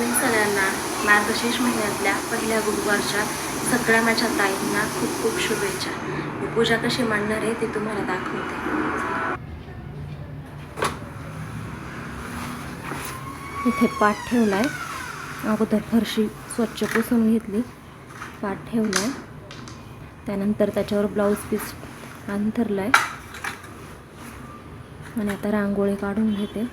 Morning सगळ्यांना मार्गशीर्ष महिन्यातल्या पहिल्या गुरुवारच्या सगळ्या माझ्या ताईंना खूप खूप शुभेच्छा. मी पूजा कशी मांडणार आहे ते तुम्हाला दाखवते. इथे पाठ ठेवला आहे अगोदर फरशी स्वच्छ पुसून घेतली. पाठ ठेवला आहे त्यानंतर त्याच्यावर ब्लाऊज पीस अंथरला आहे आणि आता रांगोळी काढून घेते.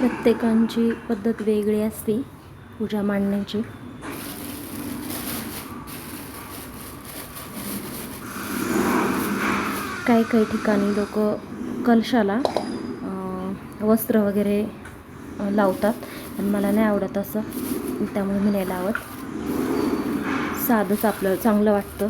प्रत्येकांची पद्धत वेगळी असते पूजा मांडण्याची. काही काही ठिकाणी लोक कलशाला वस्त्र वगैरे लावतात. पण मला नाही आवडत असं. त्यामुळे मी नाही लावत. साधंच आपलं चांगलं वाटतं.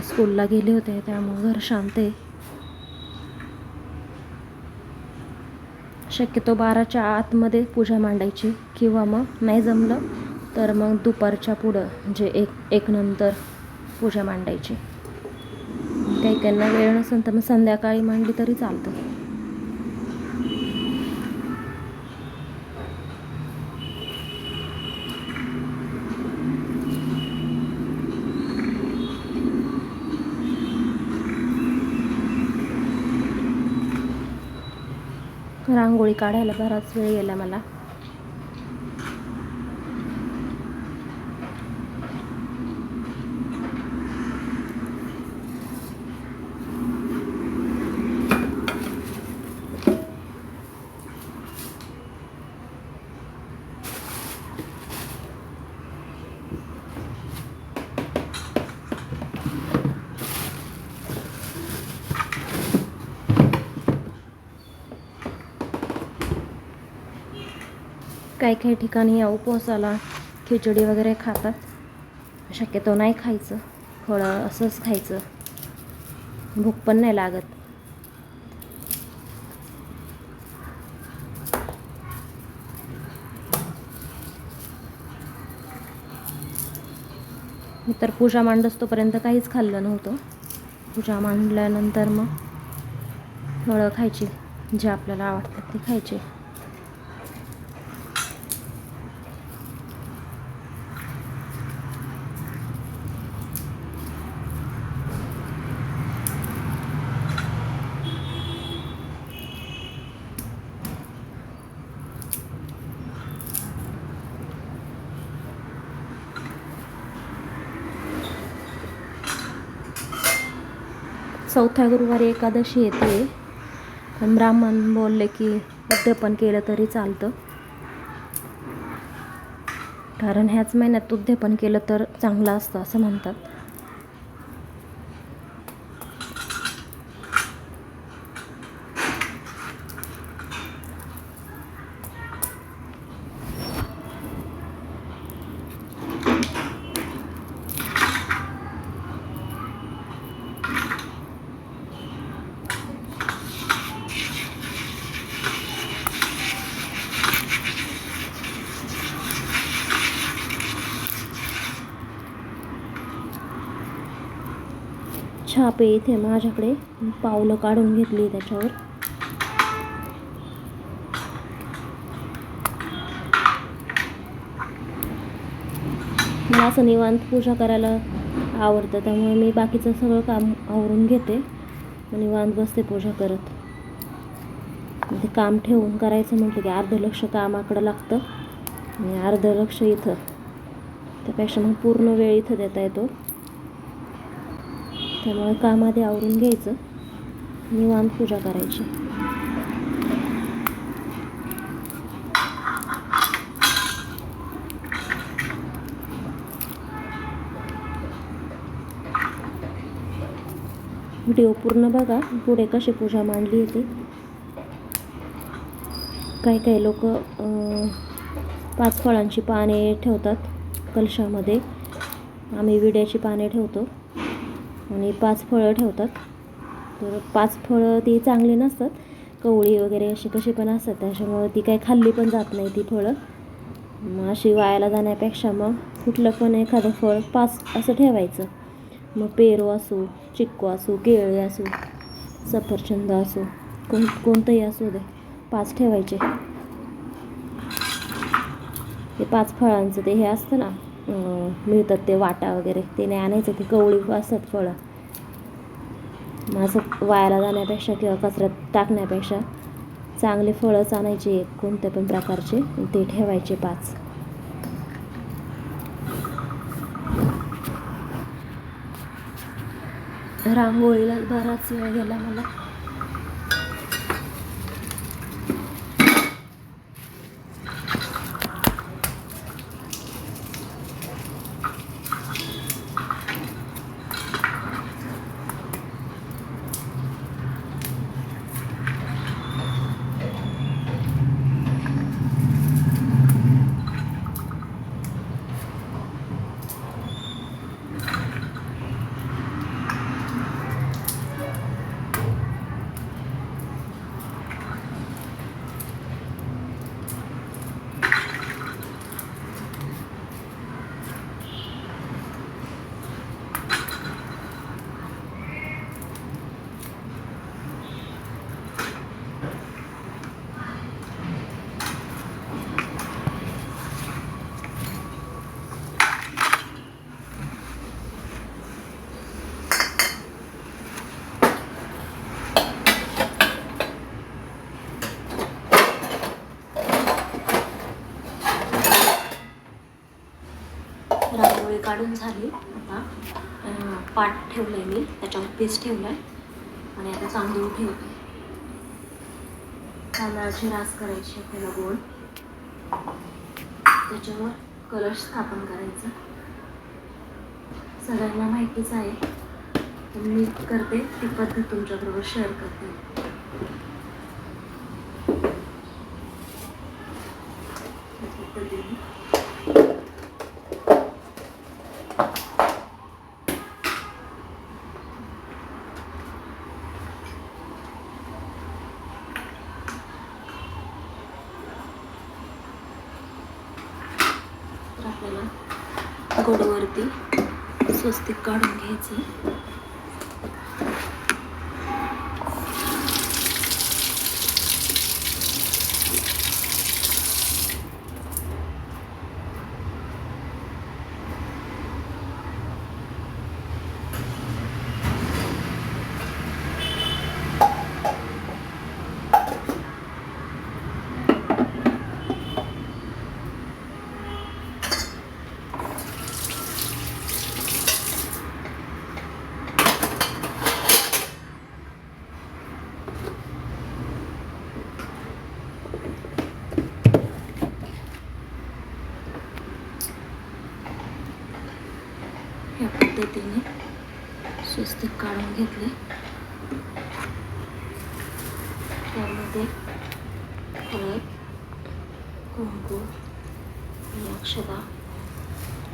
आता स्कूलला गेले होते त्यामुळे घर शांत आहे. शक्यतो बाराच्या आतमध्ये पूजा मांडायची किंवा मग नाही जमलं तर मग दुपारच्या पुढं म्हणजे एक एक नंतर पूजा मांडायची. काही काहींना वेळ नसेल तर मग संध्याकाळी मांडली तरी चालतं. रांगोळी काढायला बराच वेळ गेला मला. काही काही ठिकाणी या उपवासाला खिचडी वगैरे खातात. शक्यतो नाही खायचं. फळं असंच खायचं. भूक पण नाही लागत. मी तर पूजा मांडस तोपर्यंत काहीच खाल्लं नव्हतं. पूजा मांडल्यानंतर मग फळं खायची. जे आपल्याला आवडतात ते खायचे. चौथ्या गुरुवारी एकादशी येते. पण ब्राह्मण बोलले की उद्यापन केलं तरी चालतं. कारण ह्याच महिन्यात उद्यापन केलं तर चांगलं असतं असं म्हणतात. छापे इथे माझ्याकडे. पावलं काढून घेतली त्याच्यावर. मला असं निवांत पूजा करायला आवडतं त्यामुळे मी बाकीचं सगळं काम आवरून घेते. निवांत बसते पूजा करत. ते काम ठेवून करायचं म्हटलं की अर्धं लक्ष कामाकडं लागतं. आणि अर्धं लक्ष इथं. त्यापेक्षा मग पूर्ण वेळ इथं देता येतो. त्यामुळे काम आवरून घ्यायचं. निवांत पूजा करायची. व्हिडिओ पूर्ण बघा. पुढे कशी पूजा मांडली येते काही काही लोक पाच फळांची पाने ठेवतात कलशामध्ये. आम्ही विड्याची पाने ठेवतो. आणि पाच फळं ठेवतात. तर पाच फळं ती चांगली नसतात. कवळी वगैरे अशी कशी पण असतात त्याच्यामुळे ती काही खाल्ली पण जात नाही ती फळं. मग अशी वायाला जाण्यापेक्षा मग कुठलं पण एखादं फळ पाच असं ठेवायचं. मग पेरू असो चिक्कू असो केळी असो सफरचंद असो कोण कोणतंही असू दे पाच ठेवायचे. ते पाच फळांचं ते हे असतं ना. मिळतात ते वाटा वगैरे. ते नाही आणायचं ते कवळी असतात फळं मग असं वायाला जाण्यापेक्षा किंवा कचऱ्यात टाकण्यापेक्षा चांगले फळंच आणायचे कोणत्या पण प्रकारचे ते ठेवायचे पाच. रांगोळीला बराच वेळ गेला मला रांगोळी काढून झाली. आता पाट ठेवलं आहे मी. त्याच्यावर पीस ठेवलं आहे आणि आता तांदूळ ठेवते. तांदळाची रास करायची आपल्याला गोल. त्याच्यावर कलश स्थापन करायचं. सगळ्यांना माहितीच आहे. मी करते ती पद्धत तुमच्याबरोबर शेअर करते त्या पद्धतीने तर आपल्याला गोडवरती स्वस्तिक काढून घ्यायचं. ह्या पद्धतीने स्वस्तिक काढून घेतले. त्यामध्ये हळद कुंकू आणि अक्षदा.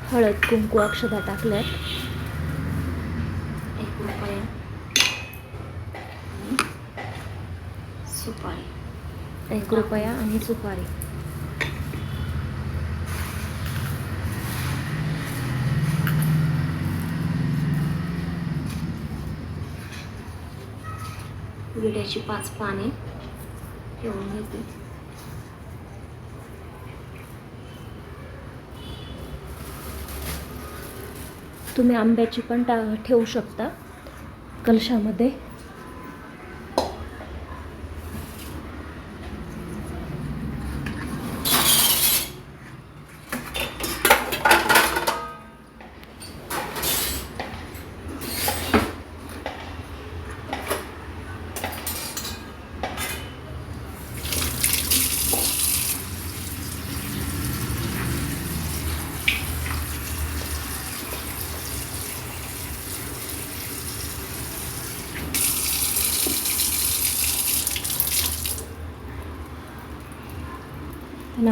हळद कुंकू अक्षदा टाकल्यात. एक रुपया. आणि सुपारी. एक रुपया आणि सुपारी. विड्याची पाच पाने ठेवून घेते. तुम्ही आंब्याची पण टा ठेवू शकता. कलशामध्ये.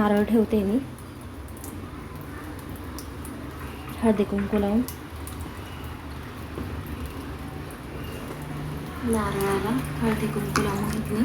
नारळ ठेवते मी. हळदी कुंकू लावून. नारळाला हळदी कुंकू लावून घेतली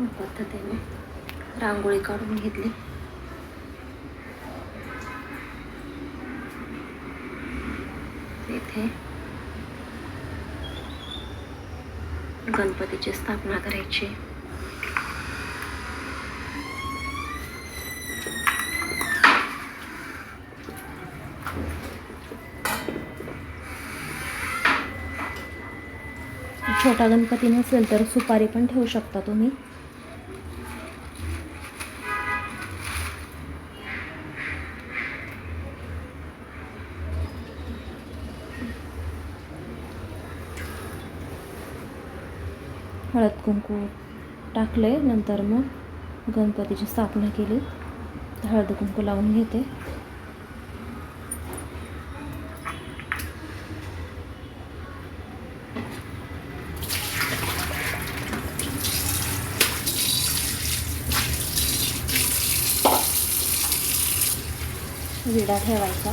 या पद्धतीने रांगोळी काढून घेतली. इथे गणपतीची स्थापना करायची. छोटा गणपती नसेल तर सुपारी पण ठेवू शकता तुम्ही. हळद कुंकू टाकले नंतर मग गणपतीची स्थापना केली. हळद कुंकू लावून घेते. विडा ठेवायचा.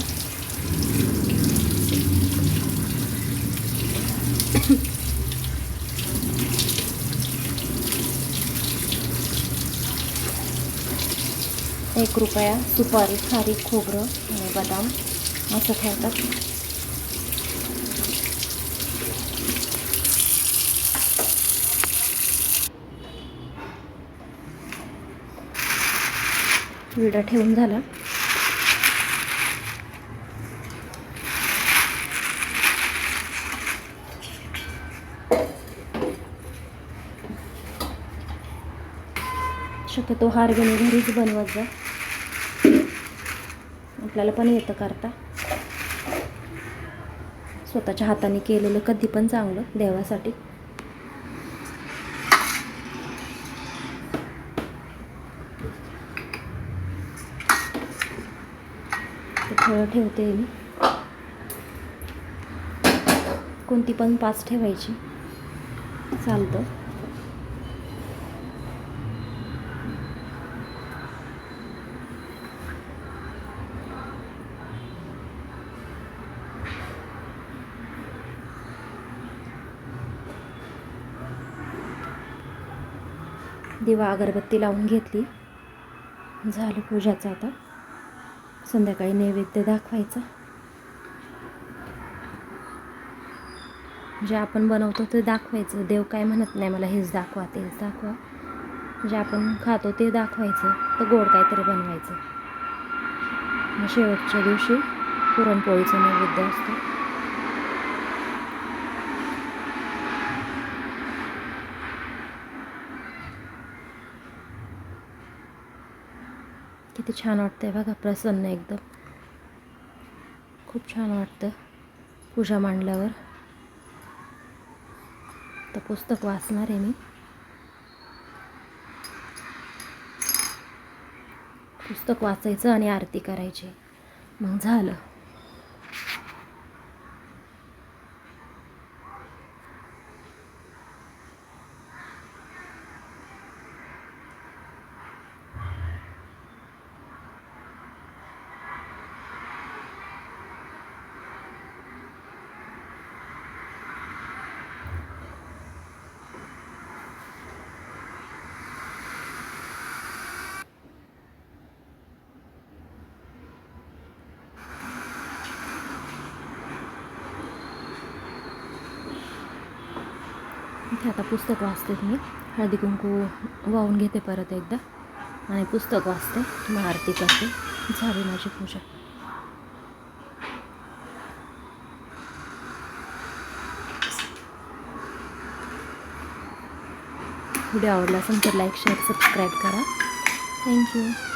एक रुपया सुपारी खारी खोबरं आणि बदाम असं ठेवतात. विडा ठेवून झाला. शक्यतो हार घेणे घरीच बनवत जा. आपल्याला पण येतं करता. स्वतःच्या हाताने केलेलं कधी पण चांगलं देवासाठी. ते ठेवते मी. कोणती पण पाच ठेवायची. चालतं. दिवा अगरबत्ती लावून घेतली. झालं पूजाचं आता. संध्याकाळी नैवेद्य दाखवायचा. जे आपण बनवतो ते दाखवायचं. देव काय म्हणत नाही मला हेच दाखवा तेच दाखवा. जे आपण खातो ते दाखवायचं. तर गोड काहीतरी बनवायचं. मग शेवटच्या दिवशी पुरणपोळीचा नैवेद्य असतो. किती छान वाटतंय बघा प्रसन्न एकदम. खूप छान वाटतं पूजा मांडल्यावर. तर पुस्तक वाचणार आहे मी. पुस्तक वाचायचं आणि आरती करायची. मग झालं. इथे आता पुस्तक वाचते मी. हळदी कुंकू वाहून घेते परत एकदा. आणि पुस्तक वाचते. मग आरती करते. झाली माझी पूजा. व्हिडिओ आवडला असेल तर लाईक शेअर सबस्क्राईब करा. Thank you.